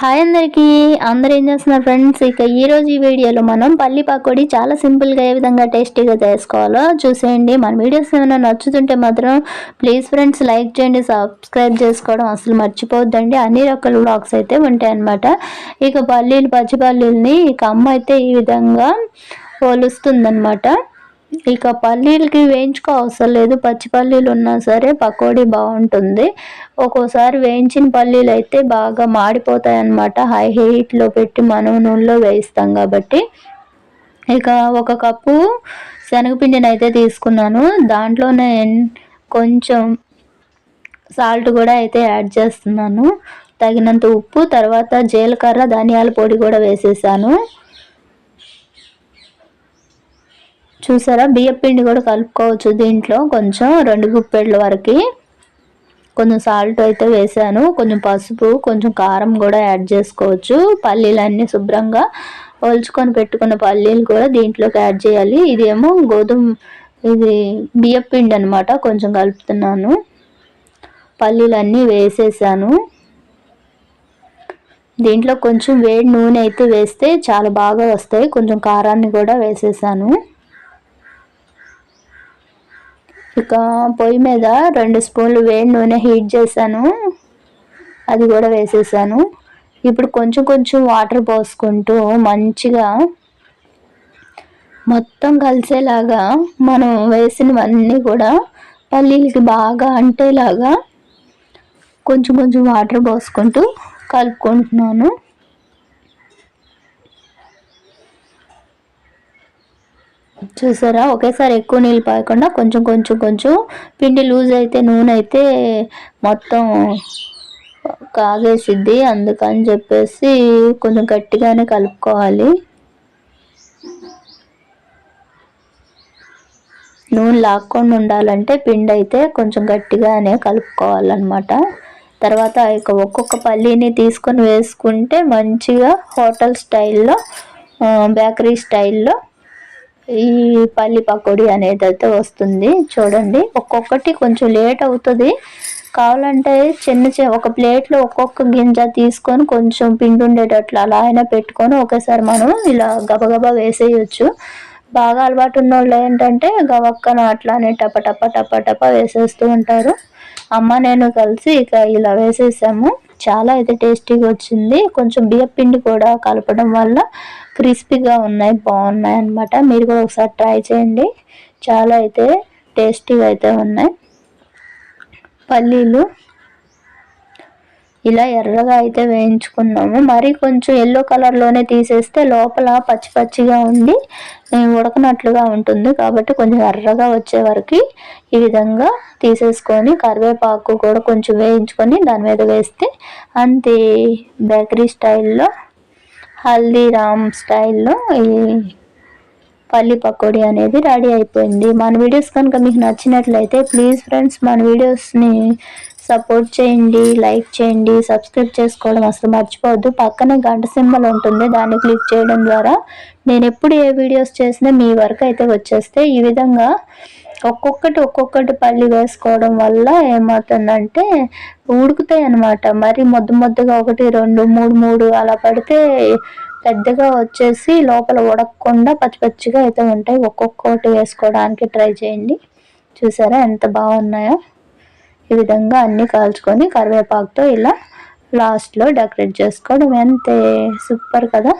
Hi అందరికీ. అందరు ఏం చేస్తున్నారు ఫ్రెండ్స్? ఇక ఈరోజు ఈ వీడియోలో మనం పల్లి పకోడీ చాలా సింపుల్గా ఏ విధంగా టేస్టీగా చేసుకోవాలో చూసేయండి. మన వీడియోస్ ఏమైనా నచ్చుతుంటే మాత్రం ప్లీజ్ ఫ్రెండ్స్ లైక్ చేయండి సబ్స్క్రైబ్ చేసుకోవడం అసలు మర్చిపోవద్దండి. అన్ని రకాల బ్లాగ్స్ అయితే ఉంటాయన్నమాట ఇక పల్లీలు పచ్చి పల్లీలని ఇక అమ్మ అయితే ఈ విధంగా పోలుస్తుందన్నమాట. ఇక పల్లీలకి వేయించుకో అవసరం లేదు. పచ్చి పల్లీలు ఉన్నా సరే పకోడీ బాగుంటుంది. ఒక్కోసారి వేయించిన పల్లీలు అయితే బాగా మాడిపోతాయి అన్నమాట హై హీట్లో పెట్టి మనం నూనెలో వేయిస్తాం కాబట్టి. ఇక ఒక కప్పు శనగపిండిని అయితే తీసుకున్నాను. దాంట్లోనే కొంచెం సాల్ట్ కూడా అయితే యాడ్ చేస్తున్నాను. తగినంత ఉప్పు తర్వాత జీలకర్ర ధనియాల పొడి కూడా వేసేసాను. చూసారా? బియ్యం పిండి కూడా కలుపుకోవచ్చు దీంట్లో. కొంచెం రెండు గుప్పెళ్ళ వరకు. కొంచెం సాల్ట్ అయితే వేసాను. కొంచెం పసుపు కొంచెం కారం కూడా యాడ్ చేసుకోవచ్చు. పల్లీలన్నీ శుభ్రంగా ఒలుచుకొని పెట్టుకున్న పల్లీలు కూడా దీంట్లోకి యాడ్ చేయాలి. ఇదేమో గోధుమ ఇది బియ్యం పిండి అనమాట కొంచెం కలుపుతున్నాను. పల్లీలన్నీ వేసేసాను. దీంట్లో కొంచెం వేడి నూనె అయితే వేస్తే చాలా బాగా వస్తాయి. కొంచెం కారాన్ని కూడా వేసేసాను. ఇక పొయ్యి మీద రెండు స్పూన్లు వేడి నూనె హీట్ చేశాను. అది కూడా వేసేసాను. ఇప్పుడు కొంచెం కొంచెం వాటర్ పోసుకుంటూ మంచిగా మొత్తం కలిసేలాగా మనం వేసినవన్నీ కూడా పల్లీలకి బాగా అంటేలాగా కొంచెం కొంచెం వాటర్ పోసుకుంటూ కలుపుకుంటున్నాను. చూసారా? ఒకేసారి ఎక్కువ నీళ్ళు పాయకుండా కొంచెం కొంచెం కొంచెం పిండి లూజ్ అయితే నూనె అయితే మొత్తం కాగేసిద్ది. అందుకని చెప్పేసి కొంచెం గట్టిగానే కలుపుకోవాలి. నూనె లాక్కుండా ఉండాలంటే పిండి అయితే కొంచెం గట్టిగానే కలుపుకోవాలన్నమాట. తర్వాత ఇక ఒక్కొక్క పల్లీని తీసుకొని వేసుకుంటే మంచిగా హోటల్ స్టైల్లో బేకరీ స్టైల్లో ఈ పల్లి పకోడీ అనేది అయితే వస్తుంది. చూడండి ఒక్కొక్కటి కొంచెం లేట్ అవుతుంది. కావాలంటే చిన్న చిన్న ఒక ప్లేట్లో ఒక్కొక్క గింజ తీసుకొని కొంచెం పిండి ఉండేటట్లు అలా అయినా పెట్టుకొని ఒకేసారి మనం ఇలా గబగబా వేసేయచ్చు. బాగా అలవాటు ఉన్న వాళ్ళు ఏంటంటే గవక్కన అట్లానే టప టప టప టప వేసేస్తూ ఉంటారు. అమ్మ నేను కలిసి ఇక ఇలా వేసేసాము. చాలా అయితే టేస్టీగా వచ్చింది. కొంచెం బియ్యం పిండి కూడా కలపడం వల్ల క్రిస్పీగా ఉన్నాయి బాగున్నాయి అనమాట మీరు కూడా ఒకసారి ట్రై చేయండి. చాలా అయితే టేస్టీగా అయితే ఉన్నాయి. పల్లీలు ఇలా ఎర్రగా అయితే వేయించుకున్నాము. మరి కొంచెం ఎల్లో కలర్లోనే తీసేస్తే లోపల పచ్చి పచ్చిగా ఉండి ఉడకనట్లుగా ఉంటుంది కాబట్టి కొంచెం ఎర్రగా వచ్చే వరకు ఈ విధంగా తీసేసుకొని కరివేపాకు కూడా కొంచెం వేయించుకొని దాని మీద వేస్తే అంతే బేకరీ స్టైల్లో హల్దీరామ్ స్టైల్లో ఈ పల్లి పకోడీ అనేది రెడీ అయిపోయింది. మన వీడియోస్ కనుక మీకు నచ్చినట్లయితే ప్లీజ్ ఫ్రెండ్స్ మన వీడియోస్ని సపోర్ట్ చేయండి లైక్ చేయండి సబ్స్క్రైబ్ చేసుకోవడం అసలు మర్చిపోవద్దు. పక్కనే గంట సింబల్ ఉంటుంది దాన్ని క్లిక్ చేయడం ద్వారా నేను ఎప్పుడు ఏ వీడియోస్ చేసినా మీ వరకు అయితే వచ్చేస్తే ఈ విధంగా ఒక్కొక్కటి ఒక్కొక్కటి పల్లి వేసుకోవడం వల్ల ఏమవుతుందంటే ఉడుకుతాయి అనమాట మరి మొద్దు మొద్దుగా ఒకటి రెండు మూడు మూడు అలా పడితే పెద్దగా వచ్చేసి లోపల ఉడకకుండా పచ్చి పచ్చిగా అయితే ఉంటాయి. ఒక్కొక్కటి వేసుకోవడానికి ట్రై చేయండి. చూసారా ఎంత బాగున్నాయో? ఈ విధంగా అన్నీ కాల్చుకొని కరివేపాకుతో ఇలా లాస్ట్లో డెకరేట్ చేసుకోవడం. అంతే సూపర్ కదా?